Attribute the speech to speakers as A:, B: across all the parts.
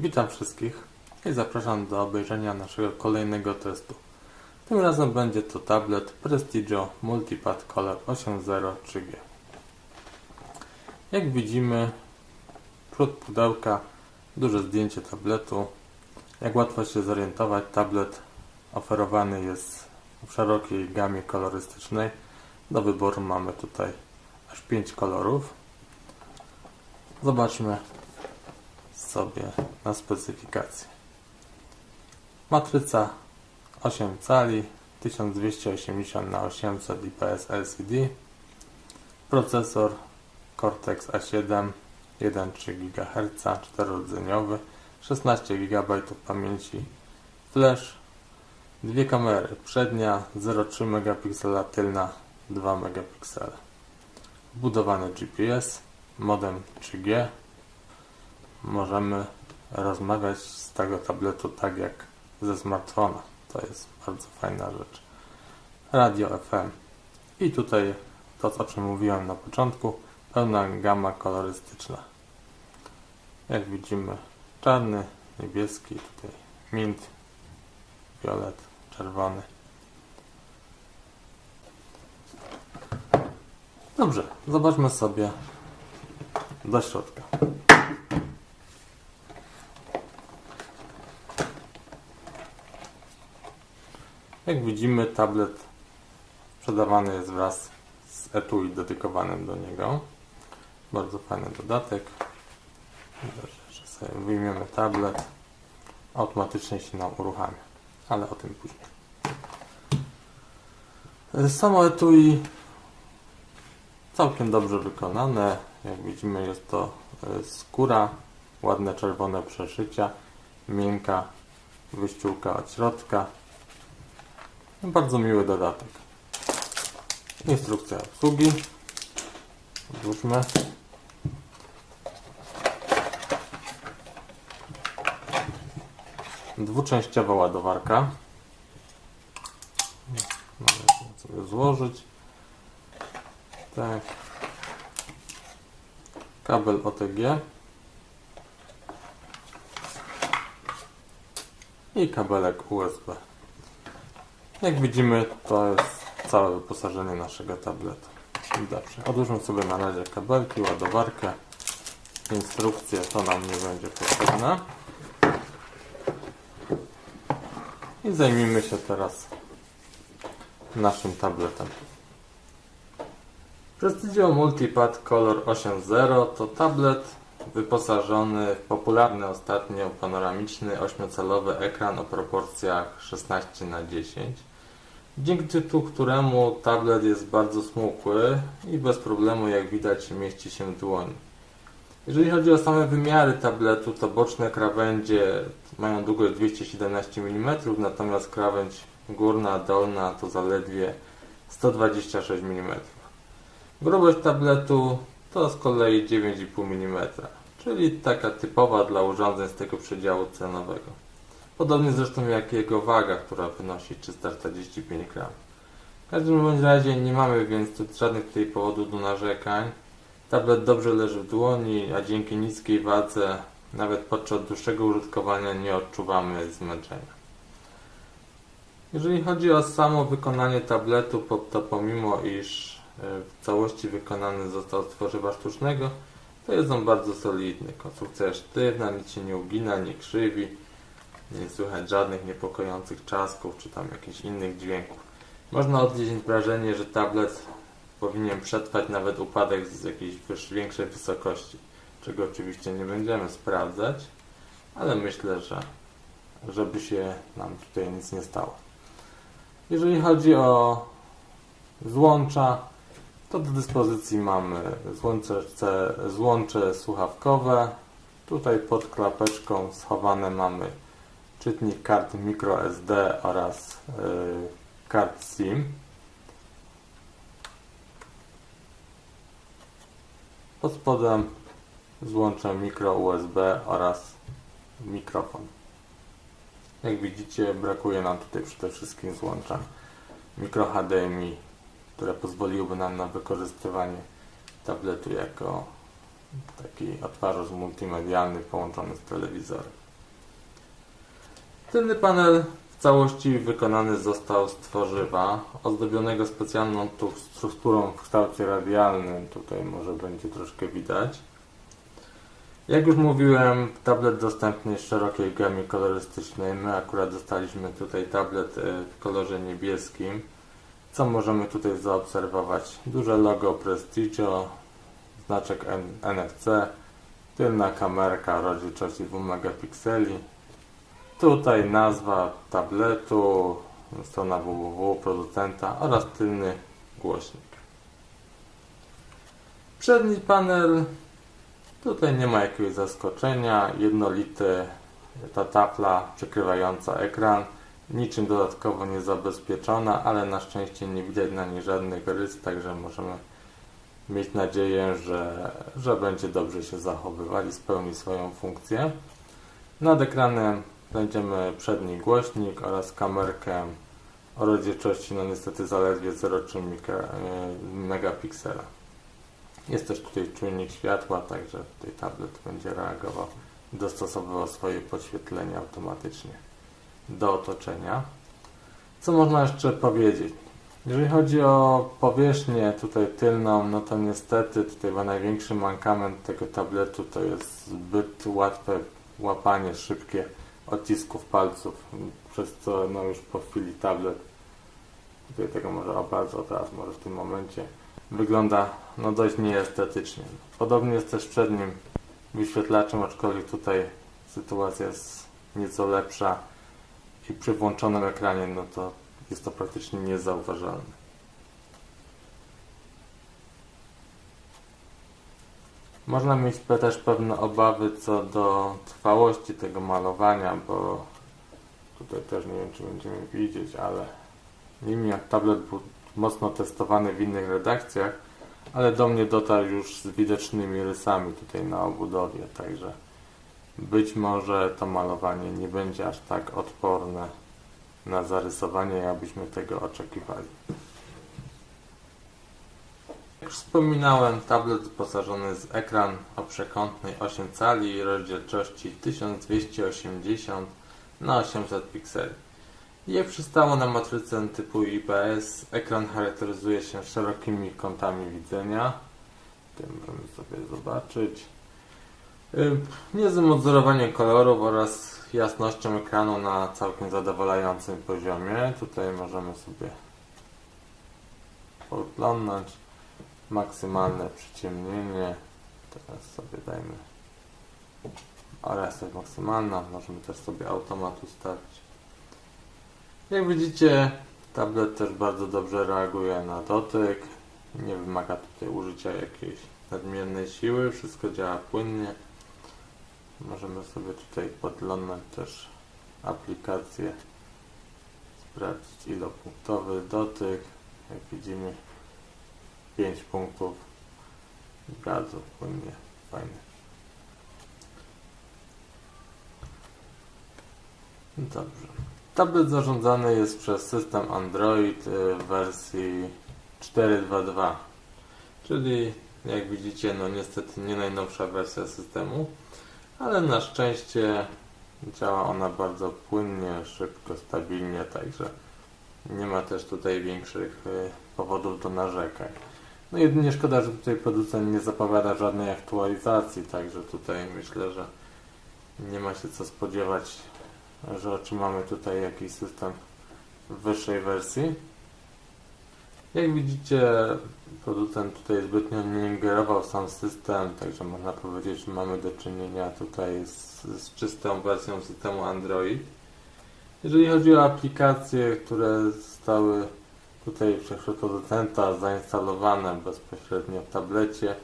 A: Witam wszystkich i zapraszam do obejrzenia naszego kolejnego testu. Tym razem będzie to tablet Prestigio Multipad Color 8.0 3G. Jak widzimy, przód pudełka, duże zdjęcie tabletu. Jak łatwo się zorientować, tablet oferowany jest w szerokiej gamie kolorystycznej. Do wyboru mamy tutaj aż 5 kolorów. Zobaczmy sobie na specyfikację. Matryca 8 cali 1280 na 800 IPS LCD. Procesor Cortex A7 1,3 GHz 4-rdzeniowy 16 GB pamięci flash dwie kamery przednia 0,3 megapixela tylna 2 megapiksele wbudowany GPS modem 3G możemy rozmawiać z tego tabletu tak jak ze smartfona. To jest bardzo fajna rzecz. Radio FM. I tutaj to, co przemówiłem na początku, pełna gama kolorystyczna. Jak widzimy, czarny, niebieski, tutaj mint, fiolet, czerwony. Dobrze, zobaczmy sobie do środka. Jak widzimy, tablet sprzedawany jest wraz z etui dedykowanym do niego. Bardzo fajny dodatek. Że sobie wyjmiemy tablet, automatycznie się nam uruchamia, ale o tym później. Samo etui całkiem dobrze wykonane. Jak widzimy, jest to e, skóra, ładne czerwone przeszycia, miękka wyściółka od środka. Bardzo miły dodatek. Instrukcja obsługi. Odłóżmy. Dwuczęściowa ładowarka. Należy sobie złożyć. Tak. Kabel OTG. I kabelek USB. Jak widzimy, to jest całe wyposażenie naszego tabletu. Dobrze, odłóżmy sobie na razie kabelki, ładowarkę, instrukcję, to nam nie będzie potrzebne. I zajmijmy się teraz naszym tabletem. Prestigio Multipad Color 8.0 to tablet wyposażony w popularny ostatnio panoramiczny 8-calowy ekran o proporcjach 16 na 10 dzięki któremu tablet jest bardzo smukły i bez problemu jak widać mieści się w dłoni. Jeżeli chodzi o same wymiary tabletu, to boczne krawędzie mają długość 217 mm, natomiast krawędź górna, dolna to zaledwie 126 mm. Grubość tabletu to z kolei 9,5 mm, czyli taka typowa dla urządzeń z tego przedziału cenowego. Podobnie zresztą jak jego waga, która wynosi 345 gram. W każdym bądź razie nie mamy więc tu żadnych tutaj powodów do narzekań. Tablet dobrze leży w dłoni, a dzięki niskiej wadze nawet podczas dłuższego użytkowania nie odczuwamy zmęczenia. Jeżeli chodzi o samo wykonanie tabletu, to pomimo iż w całości wykonany został z tworzywa sztucznego, to jest on bardzo solidny. Konstrukcja jest sztywna, nic się nie ugina, nie krzywi, nie słychać żadnych niepokojących czasków czy tam jakichś innych dźwięków. Można odnieść wrażenie, że tablet powinien przetrwać nawet upadek z jakiejś większej wysokości, czego oczywiście nie będziemy sprawdzać, ale myślę, że żeby się nam tutaj nic nie stało. Jeżeli chodzi o złącza, to do dyspozycji mamy złącze, złącze słuchawkowe. Tutaj pod klapeczką schowane mamy czytnik kart microSD oraz yy, kart SIM. Pod spodem złącze micro USB oraz mikrofon. Jak widzicie brakuje nam tutaj przede wszystkim złącza mikro HDMI, które pozwoliłyby nam na wykorzystywanie tabletu jako taki odtwarzacz multimedialny połączony z telewizorem. Tylny panel w całości wykonany został z tworzywa, ozdobionego specjalną tu strukturą w kształcie radialnym. Tutaj może będzie troszkę widać. Jak już mówiłem, tablet dostępny jest w szerokiej gamie kolorystycznej. My akurat dostaliśmy tutaj tablet e, w kolorze niebieskim. Co możemy tutaj zaobserwować? Duże logo Prestigio, znaczek NFC, tylna kamerka o rozdzielczości 2 megapikseli. Tutaj nazwa tabletu, strona www producenta oraz tylny głośnik. Przedni panel Tutaj nie ma jakiegoś zaskoczenia. Jednolity ta tafla przekrywająca ekran. Niczym dodatkowo nie zabezpieczona, ale na szczęście nie widać na niej żadnych rys, także możemy mieć nadzieję, że, że będzie dobrze się zachowywać i spełni swoją funkcję. Nad ekranem znajdziemy przedni głośnik oraz kamerkę o rozdzielczości no niestety zaledwie 0,3 mikro- e, megapiksela. Jest też tutaj czujnik światła, także tutaj tablet będzie reagował dostosowywał swoje podświetlenie automatycznie do otoczenia. Co można jeszcze powiedzieć? Jeżeli chodzi o powierzchnię tutaj tylną, no to niestety tutaj największy mankament tego tabletu to jest zbyt łatwe łapanie szybkie odcisków palców, przez co no już po chwili tablet tutaj tego może bardzo teraz może w tym momencie wygląda no dość nieestetycznie. Podobnie jest też przed nim wyświetlaczem, aczkolwiek tutaj sytuacja jest nieco lepsza i przy włączonym ekranie no to jest to praktycznie niezauważalne. Można mieć też pewne obawy co do trwałości tego malowania, bo tutaj też nie wiem czy będziemy widzieć, ale niemniej tablet był mocno testowany w innych redakcjach, ale do mnie dotarł już z widocznymi rysami tutaj na obudowie, także być może to malowanie nie będzie aż tak odporne na zarysowanie, jakbyśmy tego oczekiwali. Już wspominałem, tablet wyposażony z ekran o przekątnej 8 cali i rozdzielczości 1280 na 800 pikseli. Jak przystało na matrycę typu IPS, ekran charakteryzuje się szerokimi kątami widzenia. Tutaj możemy sobie zobaczyć. Niezłym odzorowaniem kolorów oraz jasnością ekranu na całkiem zadowalającym poziomie. Tutaj możemy sobie podglądać maksymalne przyciemnienie. Teraz sobie dajmy oraz jest maksymalna. Możemy też sobie automat ustawić. Jak widzicie, tablet też bardzo dobrze reaguje na dotyk. Nie wymaga tutaj użycia jakiejś nadmiernej siły. Wszystko działa płynnie. Możemy sobie tutaj podglądać też aplikację. Sprawdzić ilopunktowy dotyk. Jak widzimy 5 punktów. Bardzo płynnie. Fajnie. Dobrze. Tablet zarządzany jest przez system Android y, w wersji 4.2.2, czyli jak widzicie, no niestety nie najnowsza wersja systemu, ale na szczęście działa ona bardzo płynnie, szybko, stabilnie, także nie ma też tutaj większych y, powodów do narzekań. No jedynie szkoda, że tutaj producent nie zapowiada żadnej aktualizacji, także tutaj myślę, że nie ma się co spodziewać że otrzymamy tutaj jakiś system wyższej wersji. Jak widzicie, producent tutaj zbytnio nie ingerował w sam system, także można powiedzieć, że mamy do czynienia tutaj z, z czystą wersją systemu Android. Jeżeli chodzi o aplikacje, które zostały tutaj przez producenta zainstalowane bezpośrednio w tablecie,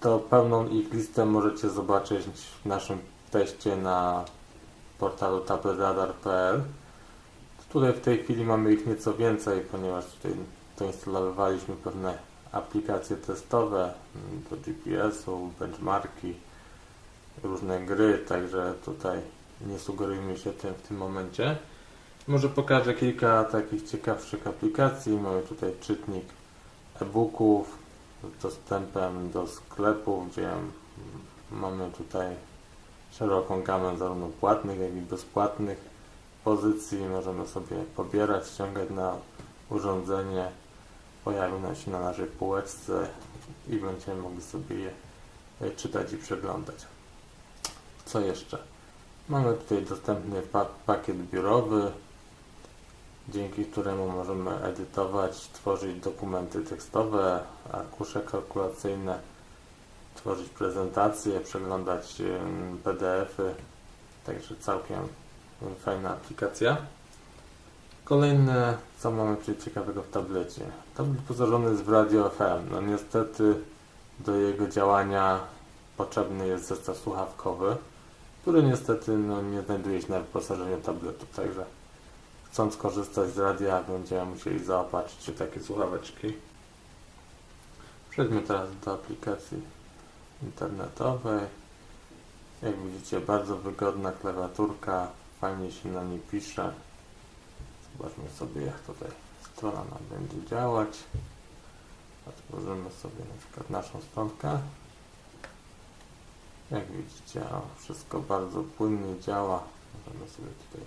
A: to pełną ich listę możecie zobaczyć w naszym teście na portalu tabletradar.pl. Tutaj w tej chwili mamy ich nieco więcej, ponieważ tutaj doinstalowaliśmy pewne aplikacje testowe mm, do GPS-u, benchmarki, różne gry, także tutaj nie sugerujmy się tym w tym momencie. Może pokażę kilka takich ciekawszych aplikacji. Mamy tutaj czytnik e-booków z dostępem do sklepu, gdzie mamy tutaj szeroką gamę zarówno płatnych, jak i bezpłatnych pozycji możemy sobie pobierać, ściągać na urządzenie. Pojawią nam się na naszej półeczce i będziemy mogli sobie je e, czytać i przeglądać. Co jeszcze? Mamy tutaj dostępny pa pakiet biurowy, dzięki któremu możemy edytować, tworzyć dokumenty tekstowe, arkusze kalkulacyjne, tworzyć prezentacje, przeglądać PDF-y. Także całkiem fajna aplikacja. Kolejne, co mamy tutaj ciekawego w tablecie. Tablet wyposażony jest w radio FM. No niestety do jego działania potrzebny jest zestaw słuchawkowy, który niestety no, nie znajduje się na wyposażeniu tabletu. Także chcąc korzystać z radia, będziemy musieli zaopatrzyć się takie słuchaweczki. Przejdźmy teraz do aplikacji internetowej. Jak widzicie, bardzo wygodna klawiaturka, fajnie się na niej pisze. Zobaczmy sobie, jak tutaj strona nam będzie działać. Otworzymy sobie na przykład naszą stronkę. Jak widzicie, wszystko bardzo płynnie działa. Możemy sobie tutaj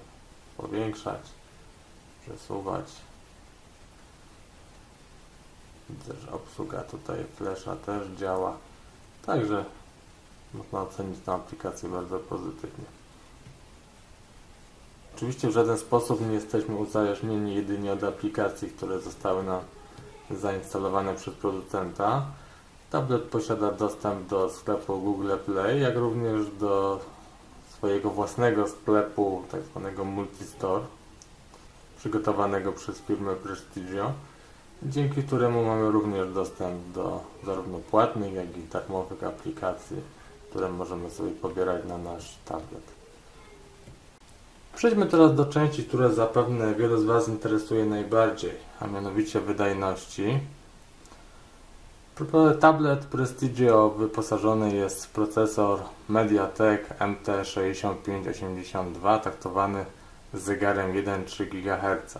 A: powiększać, przesuwać. Widzę, że obsługa tutaj Flasha też działa. Także można ocenić tę aplikację bardzo pozytywnie. Oczywiście w żaden sposób nie jesteśmy uzależnieni jedynie od aplikacji, które zostały nam zainstalowane przez producenta. Tablet posiada dostęp do sklepu Google Play, jak również do swojego własnego sklepu, tak zwanego Multistore, przygotowanego przez firmę Prestigio, dzięki któremu mamy również dostęp do zarówno płatnych, jak i darmowych aplikacji, które możemy sobie pobierać na nasz tablet. Przejdźmy teraz do części, która zapewne wiele z Was interesuje najbardziej, a mianowicie wydajności. Tablet Prestigio wyposażony jest w procesor MediaTek MT6582 taktowany z zegarem 1,3 GHz.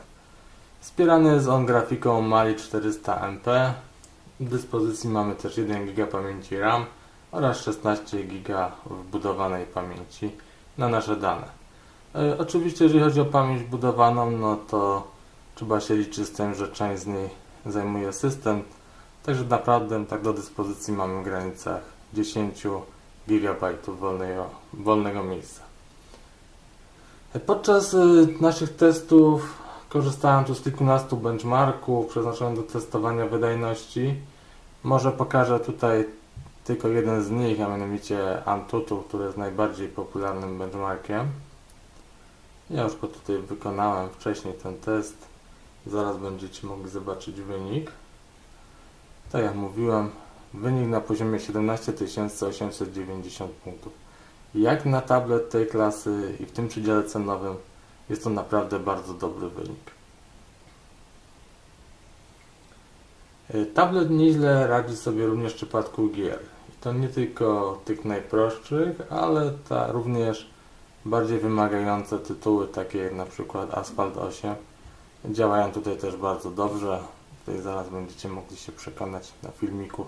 A: Wspierany jest on grafiką Mali 400MP. W dyspozycji mamy też 1 GB pamięci RAM oraz 16 GB wbudowanej pamięci na nasze dane. E, oczywiście jeżeli chodzi o pamięć budowaną, no to trzeba się liczyć z tym, że część z niej zajmuje system. Także naprawdę tak do dyspozycji mamy w granicach 10 GB wolnego, wolnego miejsca. Podczas y, naszych testów korzystałem tu z kilkunastu benchmarków przeznaczonych do testowania wydajności. Może pokażę tutaj tylko jeden z nich, a mianowicie Antutu, który jest najbardziej popularnym benchmarkiem. Ja już go tutaj wykonałem wcześniej ten test. Zaraz będziecie mogli zobaczyć wynik. Tak jak mówiłem, wynik na poziomie 17890 punktów. Jak na tablet tej klasy i w tym przedziale cenowym jest to naprawdę bardzo dobry wynik. E, Tablet nieźle radzi sobie również w przypadku gier. I to nie tylko tych najprostszych, ale ta również bardziej wymagające tytuły, takie jak na przykład Asphalt 8, działają tutaj też bardzo dobrze. Tutaj zaraz będziecie mogli się przekonać na filmiku.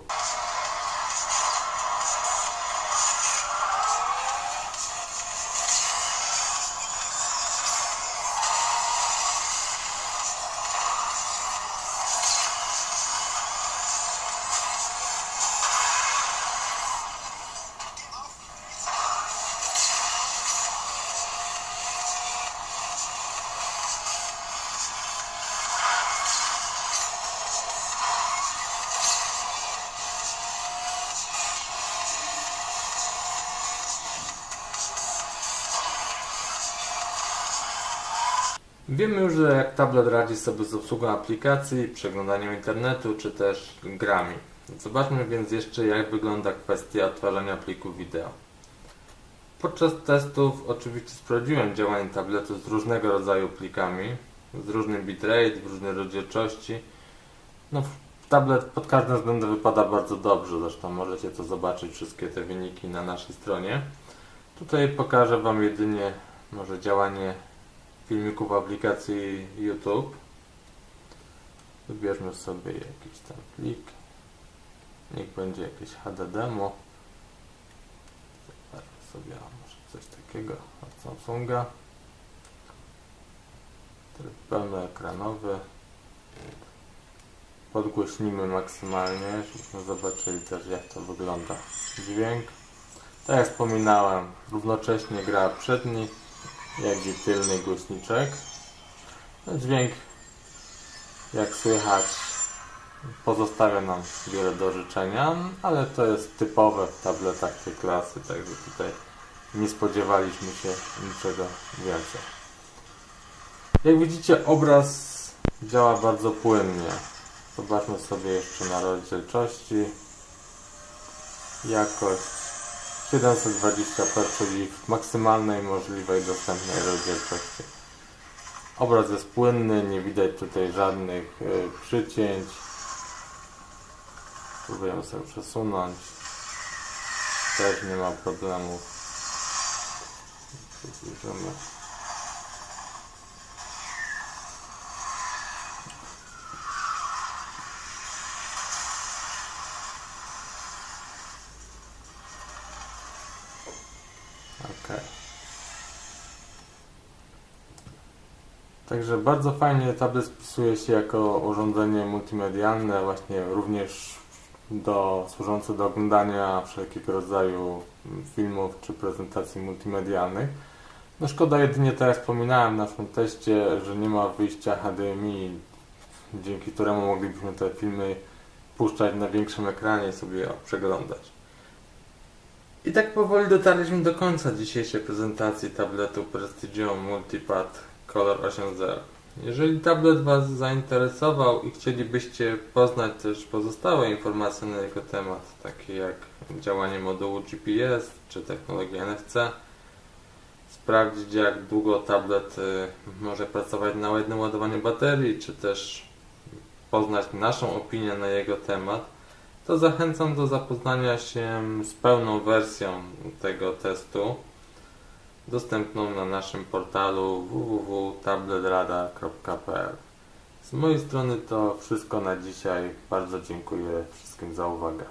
A: Wiemy już, że jak tablet radzi sobie z obsługą aplikacji, przeglądaniem internetu czy też grami. Zobaczmy więc jeszcze jak wygląda kwestia odtwarzania plików wideo. Podczas testów oczywiście sprawdziłem działanie tabletu z różnego rodzaju plikami, z różnym bitrate, w różnej rozdzielczości. No, tablet pod każdym względem wypada bardzo dobrze, zresztą możecie to zobaczyć wszystkie te wyniki na naszej stronie. Tutaj pokażę Wam jedynie może działanie filmików w aplikacji YouTube. Wybierzmy sobie jakiś tam plik. Niech będzie jakieś HD demo. Zobaczmy sobie, może coś takiego od Samsunga. Tryb pełnoekranowy. Podgłośnimy maksymalnie, żebyśmy zobaczyli też jak to wygląda. Dźwięk. Tak jak wspominałem, równocześnie gra przedni, jak i tylny głośniczek. No, dźwięk, jak słychać, pozostawia nam wiele do życzenia, ale to jest typowe w tabletach tej klasy, także tutaj nie spodziewaliśmy się niczego więcej. Jak widzicie, obraz działa bardzo płynnie. Zobaczmy sobie jeszcze na rozdzielczości. Jakość 720p, czyli w maksymalnej możliwej dostępnej rozdzielczości. Obraz jest płynny, nie widać tutaj żadnych y, przycięć. Spróbujemy sobie przesunąć. Też nie ma problemów. Przybliżymy. Także bardzo fajnie tablet spisuje się jako urządzenie multimedialne, właśnie również do, służące do oglądania wszelkiego rodzaju filmów czy prezentacji multimedialnych. No szkoda jedynie, jak wspominałem w naszym teście, że nie ma wyjścia HDMI, dzięki któremu moglibyśmy te filmy puszczać na większym ekranie i sobie przeglądać. I tak powoli dotarliśmy do końca dzisiejszej prezentacji tabletu Prestigium Multipad Color 8.0. Jeżeli tablet Was zainteresował i chcielibyście poznać też pozostałe informacje na jego temat, takie jak działanie modułu GPS czy technologia NFC, sprawdzić jak długo tablet y, może pracować na jednym ładowaniu baterii, czy też poznać naszą opinię na jego temat, to zachęcam do zapoznania się z pełną wersją tego testu dostępną na naszym portalu www.tabletrada.pl. Z mojej strony to wszystko na dzisiaj. Bardzo dziękuję wszystkim za uwagę.